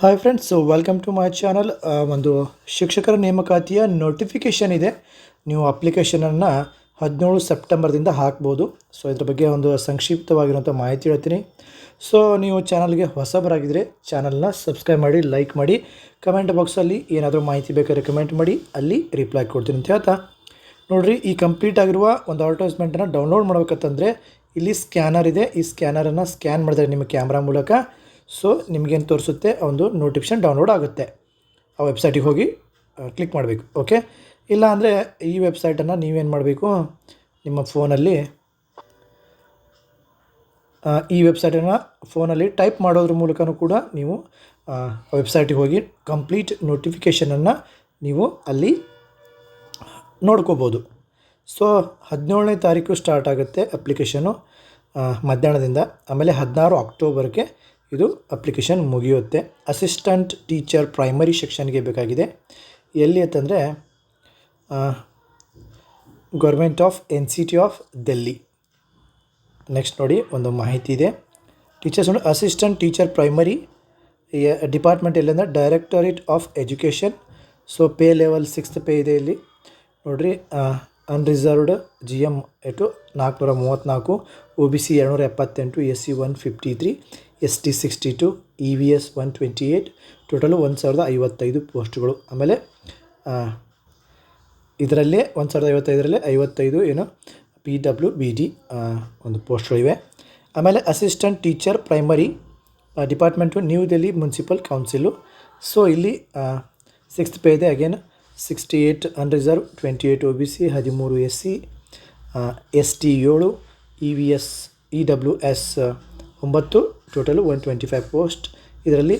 Hi friends welcome to my channel ಒಂದು ಶಿಕ್ಷಕರ ನೇಮಕಾತಿಯ notification ಇದೆ. ನೀವು ಅಪ್ಲಿಕೇಶನನ್ನು ಹದಿನೇಳು ಸೆಪ್ಟೆಂಬರ್ದಿಂದ ಹಾಕ್ಬೋದು. ಸೊ ಇದ್ರ ಬಗ್ಗೆ ಒಂದು ಸಂಕ್ಷಿಪ್ತವಾಗಿರುವಂಥ ಮಾಹಿತಿ ಹೇಳ್ತೀನಿ. ಸೊ ನೀವು ಚಾನಲ್ಗೆ ಹೊಸಬರಾಗಿದ್ದರೆ ಚಾನಲ್ನ ಸಬ್ಸ್ಕ್ರೈಬ್ ಮಾಡಿ ಲೈಕ್ ಮಾಡಿ. ಕಮೆಂಟ್ ಬಾಕ್ಸಲ್ಲಿ ಏನಾದರೂ ಮಾಹಿತಿ ಬೇಕಾದ್ರೆ ಕಮೆಂಟ್ ಮಾಡಿ. ಅಲ್ಲಿ ರಿಪ್ಲೈ ಕೊಡ್ತೀನಿ ಅಂತ ಹೇಳ್ತಾ. ನೋಡಿರಿ, ಈ ಕಂಪ್ಲೀಟ್ ಆಗಿರುವ ಒಂದು ಅಡ್ವರ್ಟೈಸ್ಮೆಂಟನ್ನು ಡೌನ್ಲೋಡ್ ಮಾಡ್ಬೇಕಂತಂದರೆ ಇಲ್ಲಿ ಸ್ಕ್ಯಾನರ್ ಇದೆ. ಈ ಸ್ಕ್ಯಾನರನ್ನು ಸ್ಕ್ಯಾನ್ ಮಾಡಿದ್ರೆ ನಿಮ್ಮ ಕ್ಯಾಮ್ರಾ ಮೂಲಕ ಸೊ ನಿಮಗೇನು ತೋರಿಸುತ್ತೆ ಒಂದು ನೋಟಿಫಿಕೇಷನ್ ಡೌನ್ಲೋಡ್ ಆಗುತ್ತೆ. ಆ ವೆಬ್ಸೈಟಿಗೆ ಹೋಗಿ ಕ್ಲಿಕ್ ಮಾಡಬೇಕು ಓಕೆ ಇಲ್ಲ ಅಂದರೆ ಈ ವೆಬ್ಸೈಟನ್ನು ನೀವೇನು ಮಾಡಬೇಕು? ನಿಮ್ಮ ಫೋನಲ್ಲಿ ಆ, ಈ ವೆಬ್ಸೈಟನ್ನು ಫೋನಲ್ಲಿ ಟೈಪ್ ಮಾಡೋದ್ರ ಮೂಲಕನೂ ಕೂಡ ನೀವು ವೆಬ್ಸೈಟಿಗೆ ಹೋಗಿ ಕಂಪ್ಲೀಟ್ ನೋಟಿಫಿಕೇಷನನ್ನು ನೀವು ಅಲ್ಲಿ ನೋಡ್ಕೋಬೋದು. ಸೊ ಹದಿನೇಳನೇ ತಾರೀಕು ಸ್ಟಾರ್ಟ್ ಆಗುತ್ತೆ ಅಪ್ಲಿಕೇಶನು ಮಧ್ಯಾಹ್ನದಿಂದ ಆಮೇಲೆ ಹದಿನಾರು ಅಕ್ಟೋಬರ್ಗೆ ಇದು ಅಪ್ಲಿಕೇಶನ್ ಮುಗಿಯುತ್ತೆ. ಅಸಿಸ್ಟೆಂಟ್ ಟೀಚರ್ ಪ್ರೈಮರಿ ಸೆಕ್ಷನ್ಗೆ ಬೇಕಾಗಿದೆ. ಎಲ್ಲಿ ಅಂತಂದರೆ government of N C T of Delhi next ನೋಡಿ, ಒಂದು ಮಾಹಿತಿ ಇದೆ. ಟೀಚರ್ಸ್ ನೋಡಿ ಅಸಿಸ್ಟೆಂಟ್ ಟೀಚರ್ ಪ್ರೈಮರಿ ಡಿಪಾರ್ಟ್ಮೆಂಟ್ ಎಲ್ಲಿಂದ directorate of education so pay level sixth pay ಇದೆ ಇಲ್ಲಿ. ನೋಡಿರಿ ಅನ್ರಿಸರ್ವ್ಡ್ ಜಿ ಎಂ ಏಟು ನಾಲ್ಕುನೂರ ಮೂವತ್ತ್ನಾಲ್ಕು ಒ ಬಿ ಸಿ ಎರಡುನೂರ ಎಪ್ಪತ್ತೆಂಟು S C one fifty three S T sixty two E V S one twenty eight total ಒಂದು ಸಾವಿರದ ಐವತ್ತೈದು ಪೋಸ್ಟ್ಗಳು. ಆಮೇಲೆ ಇದರಲ್ಲೇ ಒಂದು ಸಾವಿರದ ಐವತ್ತೈದರಲ್ಲೇ ಐವತ್ತೈದು ಏನು ಪಿ ಡಬ್ಲ್ಯೂ ಬಿ ಡಿ ಒಂದು ಪೋಸ್ಟ್ಗಳಿವೆ. ಆಮೇಲೆ assistant teacher primary department new Delhi municipal council so ಇಲ್ಲಿ ಸಿಕ್ಸ್ತ್ ಪೇ ಇದೆ again sixty eight unreserve twenty eight O B C ಹದಿಮೂರು ಎಸ್ ಸಿ ಎಸ್ ಟಿ ಏಳು E V S E W S ಒಂಬತ್ತು total one twenty five post ಇದರಲ್ಲಿ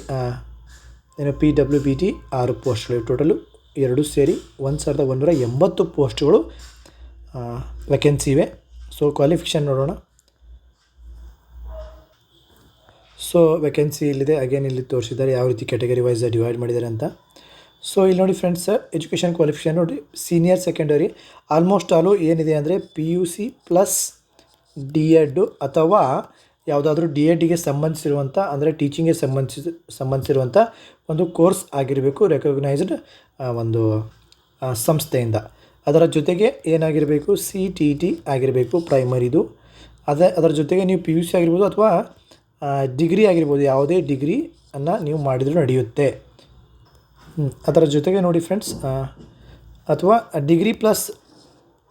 ಏನು P W B T ಆರು ಪೋಸ್ಟ್ಗಳು total ಎರಡು ಸೇರಿ ಒಂದು ಸಾವಿರದ ಒಂದೂರ ಎಂಬತ್ತು ಪೋಸ್ಟ್ಗಳು ವೆಕೆನ್ಸಿ ಇವೆ. ಸೊ ಕ್ವಾಲಿಫಿಕೇಷನ್ ನೋಡೋಣ. ಸೊ ವೆಕೆನ್ಸಿ ಇಲ್ಲಿದೆ ಅಗೇನ್ ಇಲ್ಲಿ ತೋರಿಸಿದ್ದಾರೆ. ಯಾವ ರೀತಿ ಕ್ಯಾಟಗರಿ ವೈಸ್ ಡಿವೈಡ್ ಮಾಡಿದ್ದಾರೆ ಅಂತ. ಸೊ ಇಲ್ಲಿ ನೋಡಿ ಫ್ರೆಂಡ್ಸ್ ಎಜುಕೇಷನ್ ಕ್ವಾಲಿಫಿಕೇಷನ್ ನೋಡಿ ಸೀನಿಯರ್ ಸೆಕೆಂಡರಿ ಆಲ್ಮೋಸ್ಟ್ ಆಲು ಏನಿದೆ ಅಂದರೆ P U C plus D Ed ಅಥವಾ ಯಾವುದಾದ್ರೂ ಡಿ ಎಡ್ಗೆ ಸಂಬಂಧಿಸಿರುವಂಥ ಅಂದರೆ ಟೀಚಿಂಗ್ಗೆ ಸಂಬಂಧಿಸಿ ಸಂಬಂಧಿಸಿರುವಂಥ ಒಂದು ಕೋರ್ಸ್ ಆಗಿರಬೇಕು ರೆಕಗ್ನೈಸ್ಡ್ ಒಂದು ಸಂಸ್ಥೆಯಿಂದ ಅದರ ಜೊತೆಗೆ ಏನಾಗಿರಬೇಕು ಸಿ ಟಿ ಟಿ ಆಗಿರಬೇಕು ಪ್ರೈಮರಿದು ಅದೇ, ಅದರ ಜೊತೆಗೆ ನೀವು ಪಿ ಯು ಸಿ ಆಗಿರ್ಬೋದು ಅಥವಾ ಡಿಗ್ರಿ ಆಗಿರ್ಬೋದು, ಯಾವುದೇ ಡಿಗ್ರಿಯನ್ನು ನೀವು ಮಾಡಿದರೂ ನಡೆಯುತ್ತೆ. ಅದರ ಜೊತೆಗೆ ನೋಡಿ ಫ್ರೆಂಡ್ಸ್ ಅಥವಾ ಡಿಗ್ರಿ ಪ್ಲಸ್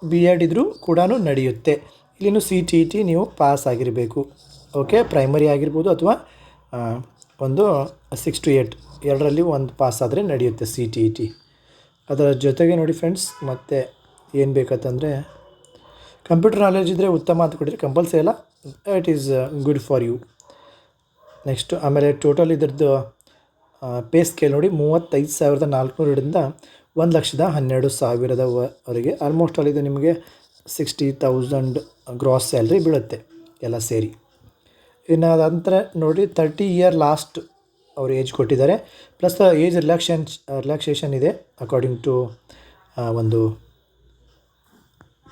ಬಿ ಎಡ್ ಇದ್ದರೂ ಕೂಡ ನಡೆಯುತ್ತೆ. ಇಲ್ಲಿನೂ ಸಿ ಟಿ ಟಿ ನೀವು ಪಾಸ್ ಆಗಿರಬೇಕು. ಓಕೆ ಪ್ರೈಮರಿ ಆಗಿರ್ಬೋದು ಅಥವಾ ಒಂದು ಸಿಕ್ಸ್ ಟು ಏಯ್ಟ್ ಎರಡರಲ್ಲಿ ಒಂದು ಪಾಸ್ ಆದರೆ ನಡೆಯುತ್ತೆ ಸಿ ಟಿ ಟಿ ಅದರ ಜೊತೆಗೆ ನೋಡಿ ಫ್ರೆಂಡ್ಸ್ ಮತ್ತು ಏನು ಬೇಕಂತಂದರೆ ಕಂಪ್ಯೂಟರ್ ನಾಲೆಜ್ ಇದ್ದರೆ ಉತ್ತಮ ಅಂತ ಕೊಟ್ಟರೆ ಕಂಪಲ್ಸರಿ ಅಲ್ಲ? It is good for you next ಆಮೇಲೆ ಟೋಟಲ್ ಇದ್ರದ್ದು ಪೇ ಸ್ಕೇಲ್ ನೋಡಿ ಮೂವತ್ತೈದು ಸಾವಿರದ ನಾಲ್ಕುನೂರರಿಂದ ಒಂದು ಲಕ್ಷದ ಹನ್ನೆರಡು ಸಾವಿರದವರೆಗೆ ಆಲ್ಮೋಸ್ಟ್ ಅಲ್ಲಿ ಇದು ನಿಮಗೆ ಸಿಕ್ಸ್ಟಿ ತೌಸಂಡ್ ಗ್ರಾಸ್ ಸ್ಯಾಲ್ರಿ ಬೀಳುತ್ತೆ ಎಲ್ಲ ಸೇರಿ. ಇನ್ನು ಅದಂತರ ನೋಡಿ ತರ್ಟಿ ಇಯರ್ ಲಾಸ್ಟ್ ಅವ್ರು ಏಜ್ ಕೊಟ್ಟಿದ್ದಾರೆ. ಪ್ಲಸ್ ಏಜ್ ರಿಲ್ಯಾಕ್ಷನ್ ರಿಲ್ಯಾಕ್ಸೇಷನ್ ಇದೆ ಅಕಾರ್ಡಿಂಗ್ ಟು ಒಂದು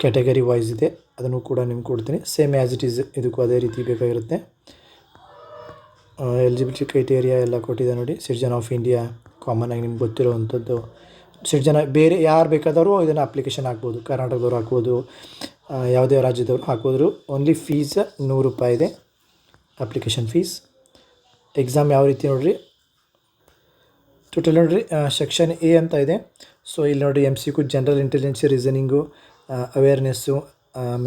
ಕ್ಯಾಟಗರಿ ವೈಸ್ ಇದೆ. ಅದನ್ನು ಕೂಡ ನಿಮ್ಗೆ ಕೊಡ್ತೀನಿ. ಸೇಮ್ ಆ್ಯಸ್ ಇಟ್ ಈಸ್ ಇದಕ್ಕೂ ಅದೇ ರೀತಿ ಬೇಕಾಗಿರುತ್ತೆ. ಎಲಿಜಿಬಿಲಿಟಿ ಕ್ರೈಟೇರಿಯಾ ಎಲ್ಲ ಕೊಟ್ಟಿದೆ ನೋಡಿ. ಸಿಟಿಜನ್ ಆಫ್ ಇಂಡಿಯಾ ಕಾಮನ್ ಆಗಿ ನಿಮ್ಗೆ ಗೊತ್ತಿರೋವಂಥದ್ದು. ಸಿಟಿಜನ್ ಬೇರೆ ಯಾರು ಬೇಕಾದವರು ಇದನ್ನು ಅಪ್ಲಿಕೇಶನ್ ಹಾಕ್ಬೋದು. ಕರ್ನಾಟಕದವ್ರು ಹಾಕ್ಬೋದು ಯಾವುದೇ ರಾಜ್ಯದವ್ರು ಹಾಕೋದ್ರು ಓನ್ಲಿ ಫೀಸ್ ನೂರು ರೂಪಾಯಿ ಇದೆ. ಅಪ್ಲಿಕೇಶನ್ ಫೀಸ್ ಎಕ್ಸಾಮ್ ಯಾವ ರೀತಿ ನೋಡಿರಿ? ಟೋಟಲ್ ನೋಡಿರಿ ಸೆಕ್ಷನ್ ಎ ಅಂತ ಇದೆ. ಸೊ ಇಲ್ಲಿ ನೋಡಿರಿ M C Q general intelligence reasoning awareness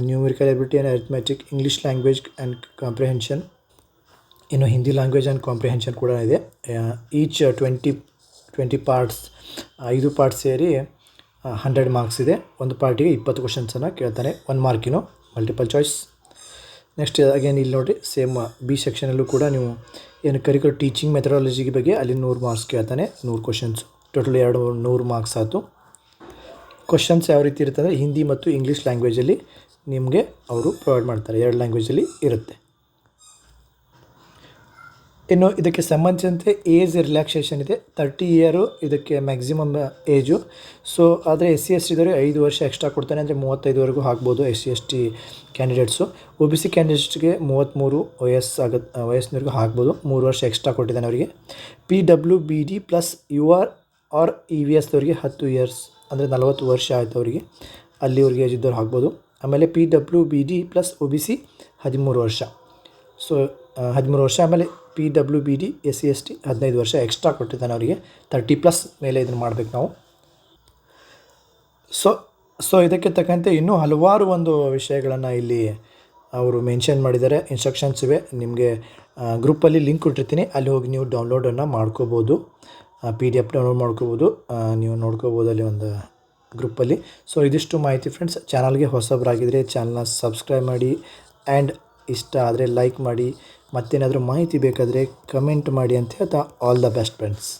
numerical ability and arithmetic English language and comprehension ಇನ್ನು ಹಿಂದಿ ಲ್ಯಾಂಗ್ವೇಜ್ ಆ್ಯಂಡ್ ಕಾಂಪ್ರಿಹೆನ್ಷನ್ ಕೂಡ ಇದೆ. ಈಚ್ ಟ್ವೆಂಟಿ ಟ್ವೆಂಟಿ ಪಾರ್ಟ್ಸ್ ಐದು ಪಾರ್ಟ್ಸ್ ಸೇರಿ ಹಂಡ್ರೆಡ್ ಮಾರ್ಕ್ಸ್ ಇದೆ. ಒಂದು ಪಾರ್ಟಿಗೆ ಇಪ್ಪತ್ತು ಕ್ವಶನ್ಸನ್ನು ಕೇಳ್ತಾನೆ ಒನ್ ಮಾರ್ಕಿನೋ ಮಲ್ಟಿಪಲ್ ಚಾಯ್ಸ್ ನೆಕ್ಸ್ಟ್ ಅಗೇನ್ ಇಲ್ಲಿ ನೋಡಿ ಸೇಮ್ ಬಿ ಸೆಕ್ಷನಲ್ಲೂ ಕೂಡ ನೀವು ಏನು ಕರಿಕುಲರ್ ಟೀಚಿಂಗ್ ಮೆಥಡಾಲಜಿ ಬಗ್ಗೆ ಅಲ್ಲಿ ನೂರು ಮಾರ್ಕ್ಸ್ ಕೇಳ್ತಾನೆ, ನೂರು ಕ್ವಶನ್ಸ್ ಟೋಟಲ್ ಎರಡು, ನೂರು ಮಾರ್ಕ್ಸ್ ಆಯಿತು. ಕ್ವಶನ್ಸ್ ಯಾವ ರೀತಿ ಇರುತ್ತೆ ಅಂದರೆ ಹಿಂದಿ ಮತ್ತು ಇಂಗ್ಲೀಷ್ ಲ್ಯಾಂಗ್ವೇಜಲ್ಲಿ ನಿಮಗೆ ಅವರು ಪ್ರೊವೈಡ್ ಮಾಡ್ತಾರೆ. ಎರಡು ಲ್ಯಾಂಗ್ವೇಜಲ್ಲಿ ಇರುತ್ತೆ. ಇನ್ನು ಇದಕ್ಕೆ ಸಂಬಂಧಿಸಿದಂತೆ ಏಜ್ ರಿಲ್ಯಾಕ್ಸೇಷನ್ ಇದೆ. ತರ್ಟಿ ಇಯರು ಇದಕ್ಕೆ ಮ್ಯಾಕ್ಸಿಮಮ್ ಏಜು. ಸೊ, ಆದರೆ ಎಸ್ ಸಿ ಎಸ್ ಟಿದವರು ಐದು ವರ್ಷ ಎಕ್ಸ್ಟ್ರಾ ಕೊಡ್ತಾನೆ ಅಂದರೆ ಮೂವತ್ತೈದುವರೆಗೂ ಹಾಕ್ಬೋದು S C S T candidates. O B C ಕ್ಯಾಂಡಿಡೇಟ್ಸ್ಗೆ ಮೂವತ್ತ್ಮೂರು ವಯಸ್ಸಾಗ ವಯಸ್ಸಿನವರೆಗೂ ಹಾಕ್ಬೋದು. ಮೂರು ವರ್ಷ ಎಕ್ಸ್ಟ್ರಾ ಕೊಟ್ಟಿದ್ದಾನೆ ಅವರಿಗೆ. P W B D plus U R R E V ಎಸ್ದವ್ರಿಗೆ ಹತ್ತು ಇಯರ್ಸ್ ಅಂದರೆ ನಲವತ್ತು ವರ್ಷ ಆಯಿತು ಅವರಿಗೆ. ಅಲ್ಲಿವರೆಗೆ ಏಜ್ ಇದ್ದವ್ರು ಹಾಕ್ಬೋದು. ಆಮೇಲೆ P W B D plus O B C ಹದಿಮೂರು ವರ್ಷ. ಸೊ ಹದಿಮೂರು ವರ್ಷ ಆಮೇಲೆ P W B D S C S T ಹದಿನೈದು ವರ್ಷ ಎಕ್ಸ್ಟ್ರಾ ಕೊಟ್ಟಿದ್ದಾನೆ ಅವರಿಗೆ. ತರ್ಟಿ ಪ್ಲಸ್ ಮೇಲೆ ಇದನ್ನು ಮಾಡಬೇಕು ನಾವು. ಸೊ ಸೊ ಇದಕ್ಕೆ ತಕ್ಕಂತೆ ಇನ್ನೂ ಹಲವಾರು ಒಂದು ವಿಷಯಗಳನ್ನು ಇಲ್ಲಿ ಅವರು ಮೆನ್ಷನ್ ಮಾಡಿದ್ದಾರೆ. ಇನ್ಸ್ಟ್ರಕ್ಷನ್ಸ್ ಇವೆ. ನಿಮಗೆ ಗ್ರೂಪಲ್ಲಿ ಲಿಂಕ್ ಕೊಟ್ಟಿರ್ತೀನಿ. ಅಲ್ಲಿ ಹೋಗಿ ನೀವು ಡೌನ್ಲೋಡನ್ನು ಮಾಡ್ಕೋಬೋದು. ಪಿ ಡಿ ಎಫ್ ಡೌನ್ಲೋಡ್ ಮಾಡ್ಕೋಬೋದು. ನೀವು ನೋಡ್ಕೋಬೋದು ಅಲ್ಲಿ ಒಂದು ಗ್ರೂಪಲ್ಲಿ ಸೊ ಇದಿಷ್ಟು ಮಾಹಿತಿ ಫ್ರೆಂಡ್ಸ್ ಚಾನಲ್ಗೆ ಹೊಸಬರಾಗಿದ್ದರೆ ಚಾನಲ್ನ ಸಬ್ಸ್ಕ್ರೈಬ್ ಮಾಡಿ. ಆ್ಯಂಡ್ ಇಷ್ಟ ಆದರೆ ಲೈಕ್ ಮಾಡಿ. ಮತ್ತೇನಾದರೂ ಮಾಹಿತಿ ಬೇಕಾದರೆ ಕಮೆಂಟ್ ಮಾಡಿ ಅಂತ ಹೇಳ್ತಾ ಆಲ್ ದ ಬೆಸ್ಟ್ ಫ್ರೆಂಡ್ಸ್